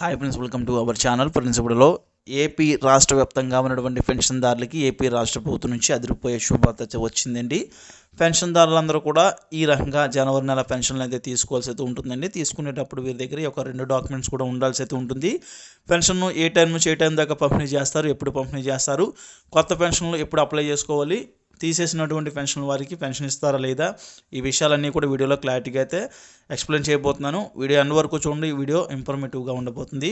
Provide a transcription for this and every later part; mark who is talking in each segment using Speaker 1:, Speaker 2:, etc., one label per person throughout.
Speaker 1: Hi friends welcome to our channel ప్రిన్సిపల్లో AP రాష్ట్ర వ్యాప్తంగా ఉన్నటువంటి పెన్షన్దారులకి ఏపీ రాష్ట్ర ప్రభుత్వం నుంచి అదిరిపోయే శుభార్త వచ్చిందండి. పెన్షన్దారులందరూ కూడా ఈ రకంగా జనవరి నెల పెన్షన్లు అయితే తీసుకోవాల్సి అయితే ఉంటుందండి. తీసుకునేటప్పుడు వీరి దగ్గర ఒక రెండు డాక్యుమెంట్స్ కూడా ఉండాల్సి అయితే ఉంటుంది. పెన్షన్ను ఏ టైం నుంచి ఏ టైం దాకా పంపిణీ చేస్తారు? ఎప్పుడు పంపిణీ చేస్తారు? కొత్త పెన్షన్లు ఎప్పుడు అప్లై చేసుకోవాలి? తీసేసినటువంటి పెన్షన్ వారికి పెన్షన్ ఇస్తారా లేదా? ఈ విషయాలన్నీ కూడా వీడియోలో క్లారిటీగా అయితే ఎక్స్ప్లెయిన్ చేయబోతున్నాను. వీడియో ఎండ్ వరకు చూడండి. ఈ వీడియో ఇన్ఫర్మేటివ్గా ఉండబోతుంది.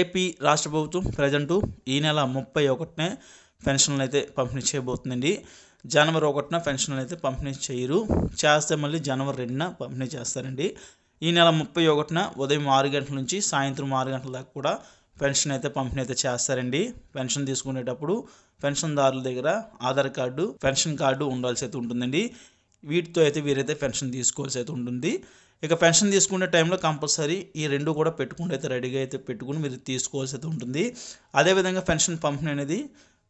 Speaker 1: ఏపీ రాష్ట్ర ప్రభుత్వం ప్రజెంటు ఈ నెల ముప్పై ఒకటినే పెన్షన్లు అయితే పంపిణీ చేయబోతుందండి. జనవరి ఒకటిన పెన్షన్లు అయితే పంపిణీ చేయరు. చేస్తే మళ్ళీ జనవరి రెండున పంపిణీ చేస్తారండి. ఈ నెల ముప్పై ఒకటిన ఉదయం ఆరు గంటల నుంచి సాయంత్రం ఆరు గంటల దాకా కూడా పెన్షన్ అయితే పంపిణీ అయితే చేస్తారండి. పెన్షన్ తీసుకునేటప్పుడు పెన్షన్దారుల దగ్గర ఆధార్ కార్డు పెన్షన్ కార్డు ఉండాల్సి అయితే ఉంటుందండి. వీటితో అయితే వీరైతే పెన్షన్ తీసుకోవాల్సి అయితే ఉంటుంది. ఇక పెన్షన్ తీసుకునే టైంలో కంపల్సరీ ఈ రెండు కూడా పెట్టుకుంటే అయితే రెడీగా అయితే పెట్టుకుని మీరు తీసుకోవాల్సి అయితే ఉంటుంది. అదేవిధంగా పెన్షన్ పంపిణీ అనేది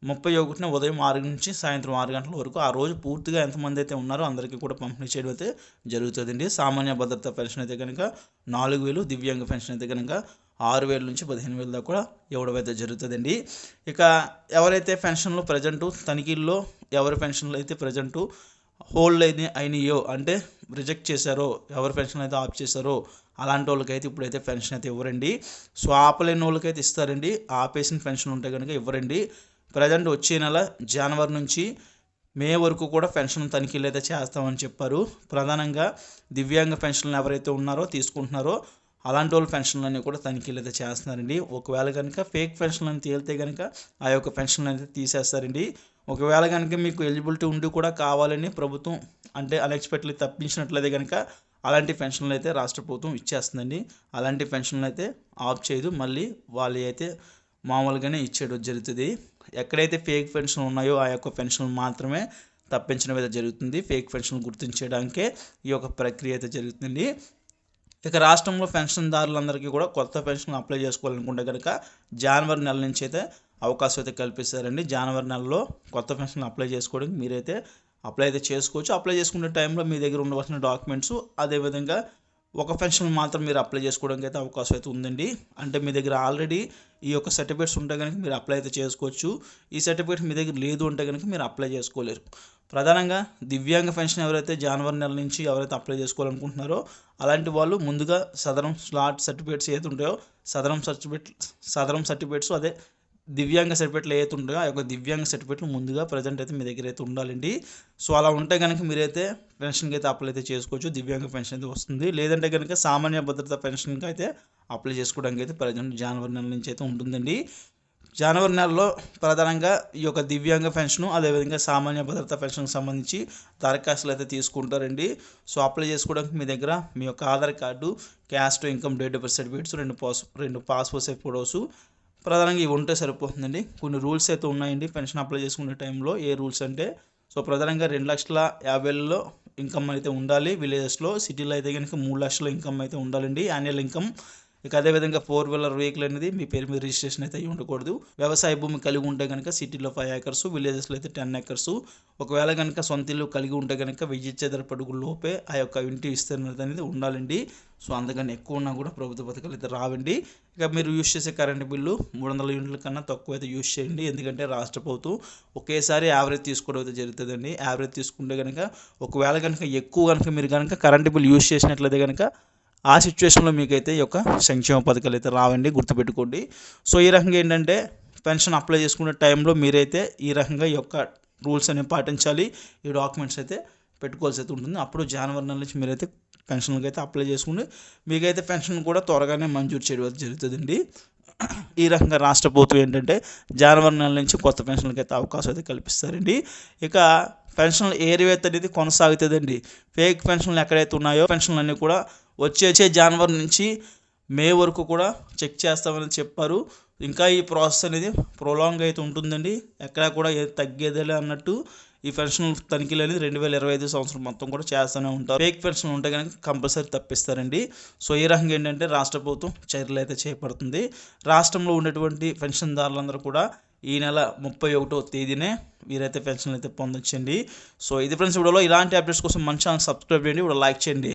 Speaker 1: ముప్పై ఒకటిన ఉదయం ఆరు నుంచి సాయంత్రం ఆరు గంటల వరకు ఆ రోజు పూర్తిగా ఎంతమంది అయితే ఉన్నారో అందరికీ కూడా పంపిణీ చేయడం అయితే జరుగుతుందండి. సామాన్య భద్రత పెన్షన్ అయితే కనుక నాలుగు వేలు దివ్యాంగ పెన్షన్ అయితే కనుక ఆరు వేల నుంచి పదిహేను వేల దాకా కూడా ఇవ్వడం అయితే జరుగుతుందండి. ఇక ఎవరైతే పెన్షన్లు ప్రజెంటు తనిఖీల్లో ఎవరి పెన్షన్లు అయితే ప్రజెంటు హోల్డ్ అయిన అయినాయో అంటే రిజెక్ట్ చేశారో ఎవరి పెన్షన్ అయితే ఆఫ్ చేశారో అలాంటి వాళ్ళకైతే ఇప్పుడైతే పెన్షన్ అయితే ఇవ్వరండి. సో ఆపలేని వాళ్ళకైతే ఇస్తారండి. ఆపేసిన పెన్షన్ ఉంటే కనుక ఇవ్వరండి. ప్రజెంట్ వచ్చే నెల జనవరి నుంచి మే వరకు కూడా పెన్షన్ తనిఖీలు అయితే చేస్తామని చెప్పారు. ప్రధానంగా దివ్యాంగ పెన్షన్లు ఎవరైతే ఉన్నారో తీసుకుంటున్నారో అలాంటి వాళ్ళ పెన్షన్లన్నీ కూడా తనిఖీలు అయితే చేస్తున్నారండి. ఒకవేళ కనుక ఫేక్ పెన్షన్లు అని తేలితే కనుక ఆ యొక్క పెన్షన్లు అయితే తీసేస్తారండి. ఒకవేళ కనుక మీకు ఎలిజిబిలిటీ ఉండి కూడా కావాలని ప్రభుత్వం అంటే అన్ఎక్స్పెక్ట్లీ తప్పించినట్లయితే కనుక అలాంటి పెన్షన్లు అయితే రాష్ట్ర ప్రభుత్వం ఇచ్చేస్తుందండి. అలాంటి పెన్షన్లు అయితే ఆఫ్ చేయదు. మళ్ళీ వాళ్ళు అయితే మామూలుగానే ఇచ్చేయడం జరుగుతుంది. ఎక్కడైతే ఫేక్ పెన్షన్ ఉన్నాయో ఆ యొక్క పెన్షన్ మాత్రమే తప్పించడం అయితే జరుగుతుంది. ఫేక్ పెన్షన్ గుర్తించడానికే ఈ యొక్క ప్రక్రియ అయితే జరుగుతుంది. ఇక రాష్ట్రంలో పెన్షన్దారులందరికీ కూడా కొత్త పెన్షన్ అప్లై చేసుకోవాలనుకుంటే కనుక జనవరి నెల నుంచి అయితే అవకాశం అయితే కల్పిస్తారండి. జనవరి నెలలో కొత్త పెన్షన్ అప్లై చేసుకోవడానికి మీరైతే అప్లై అయితే చేసుకోవచ్చు. అప్లై చేసుకునే టైంలో మీ దగ్గర ఉండవలసిన డాక్యుమెంట్స్ అదేవిధంగా ఒక పెన్షన్ మాత్రం మీరు అప్లై చేసుకోవడానికి అయితే అవకాశం అయితే ఉందండి. అంటే మీ దగ్గర ఆల్రెడీ ఈ యొక్క సర్టిఫికేట్స్ ఉంటే కనుక మీరు అప్లై అయితే చేసుకోవచ్చు. ఈ సర్టిఫికేట్ మీ దగ్గర లేదు అంటే కనుక మీరు అప్లై చేసుకోలేరు. ప్రధానంగా దివ్యాంగ పెన్షన్ ఎవరైతే జనవరి నెల నుంచి ఎవరైతే అప్లై చేసుకోవాలనుకుంటున్నారో అలాంటి వాళ్ళు ముందుగా సదరం స్లాట్ సర్టిఫికేట్స్ ఏది ఉంటాయో సదరం సర్టిఫికేట్ సదరం సర్టిఫికేట్స్ అదే దివ్యాంగ సర్టిఫికేట్లు అయితే ఉండగా ఆ యొక్క దివ్యాంగ సర్టిఫికేట్లు ముందుగా ప్రజెంట్ అయితే మీ దగ్గర అయితే ఉండాలండి. సో అలా ఉంటే కనుక మీరైతే పెన్షన్కి అయితే అప్లై అయితే చేసుకోవచ్చు. దివ్యాంగ పెన్షన్ అయితే వస్తుంది. లేదంటే కనుక సామాన్య భద్రత పెన్షన్కి అయితే అప్లై చేసుకోవడానికి అయితే ప్రజెంట్ జనవరి నెల నుంచి అయితే ఉంటుందండి. జనవరి నెలలో ప్రధానంగా ఈ యొక్క దివ్యాంగ పెన్షన్ అదేవిధంగా సామాన్య భద్రత పెన్షన్కి సంబంధించి దరఖాస్తులు అయితే తీసుకుంటారండి. సో అప్లై చేసుకోవడానికి మీ దగ్గర మీ యొక్క Aadhaar card caste income date of birth certificates రెండు పాస్ రెండు పాస్పోర్ట్ సైజ్ ఫోటోస్ ప్రధానంగా ఇవి ఉంటే సరిపోతుందండి. కొన్ని రూల్స్ అయితే ఉన్నాయండి. పెన్షన్ అప్లై చేసుకునే టైంలో ఏ రూల్స్ అంటే సో ప్రధానంగా రెండు లక్షల యాభైలో ఇన్కమ్ అయితే ఉండాలి. విలేజెస్లో సిటీలో అయితే కనుక మూడు లక్షల ఇన్కమ్ అయితే ఉండాలండి. యాన్యువల్ ఇన్కమ్ ఇక అదేవిధంగా ఫోర్ వీలర్ వెహికల్ అనేది మీ పేరు మీద రిజిస్ట్రేషన్ అయితే ఉండకూడదు. వ్యవసాయ భూమి కలిగి ఉంటే కనుక సిటీలో ఫైవ్ ఏకర్స్ విలేజెస్లో అయితే టెన్ ఏకర్స్ ఒకవేళ కనుక సొంత ఇల్లు కలిగి ఉంటే కనుక వెయ్యి చదరపడుగు లోపే ఆ యొక్క ఇంటి విస్తీర్ణత అనేది ఉండాలండి. సో అందుకని ఎక్కువ ఉన్నా కూడా ప్రభుత్వ పథకాలు అయితే రావండి. ఇక మీరు యూజ్ చేసే కరెంట్ బిల్లు మూడు వందల యూనిట్ల కన్నా తక్కువ అయితే యూజ్ చేయండి. ఎందుకంటే రాష్ట్ర ప్రభుత్వం ఒకేసారి యావరేజ్ తీసుకోవడం అయితే జరుగుతుందండి. యావరేజ్ తీసుకుంటే కనుక ఒకవేళ కనుక ఎక్కువ కనుక మీరు కనుక కరెంట్ బిల్ యూజ్ చేసినట్లయితే కనుక ఆ సిచ్యువేషన్లో మీకైతే ఈ యొక్క సంక్షేమ పథకాలు అయితే రావండి గుర్తుపెట్టుకోండి. సో ఈ రకంగా ఏంటంటే పెన్షన్ అప్లై చేసుకునే టైంలో మీరైతే ఈ రకంగా ఈ యొక్క రూల్స్ అనేవి పాటించాలి. ఈ డాక్యుమెంట్స్ అయితే పెట్టుకోవాల్సి అయితే ఉంటుంది. అప్పుడు జనవరి నెల నుంచి మీరైతే పెన్షన్కి అయితే అప్లై చేసుకుని మీకైతే పెన్షన్ కూడా త్వరగానే మంజూరు చేయడం జరుగుతుందండి. ఈ రకంగా రాష్ట్ర ప్రభుత్వం ఏంటంటే జనవరి నెల నుంచి కొత్త పెన్షన్లకి అయితే అవకాశం అయితే కల్పిస్తారండి. ఇక పెన్షన్ల ఏరివేత అనేది కొనసాగుతుందండి. ఫేక్ పెన్షన్లు ఎక్కడైతే ఉన్నాయో పెన్షన్లు అన్నీ కూడా వచ్చే జనవరి నుంచి మే వరకు కూడా చెక్ చేస్తామని చెప్పారు. ఇంకా ఈ ప్రాసెస్ అనేది ప్రొలాంగ్ అయితే ఉంటుందండి. ఎక్కడా కూడా ఏది తగ్గేదేలే అన్నట్టు ఈ పెన్షన్ తనిఖీలు అనేది రెండు వేల ఇరవై ఐదు సంవత్సరం మొత్తం కూడా చేస్తూనే ఉంటారు. ఫేక్ పెన్షన్ ఉంటే కనుక కంపల్సరీ తప్పిస్తారండి. సో ఈ రకంగా ఏంటంటే రాష్ట్ర ప్రభుత్వం చర్యలు అయితే చేపడుతుంది. రాష్ట్రంలో ఉన్నటువంటి పెన్షన్దారులందరూ కూడా ఈ నెల ముప్పై ఒకటో తేదీనే వీరైతే పెన్షన్ అయితే పొందొచ్చండి. సో ఇది ఫ్రెండ్స్ వీడియోలో ఇలాంటి అప్డేట్స్ కోసం మన ఛానల్ సబ్స్క్రైబ్ చేయండి. ఇప్పుడు లైక్ చేయండి.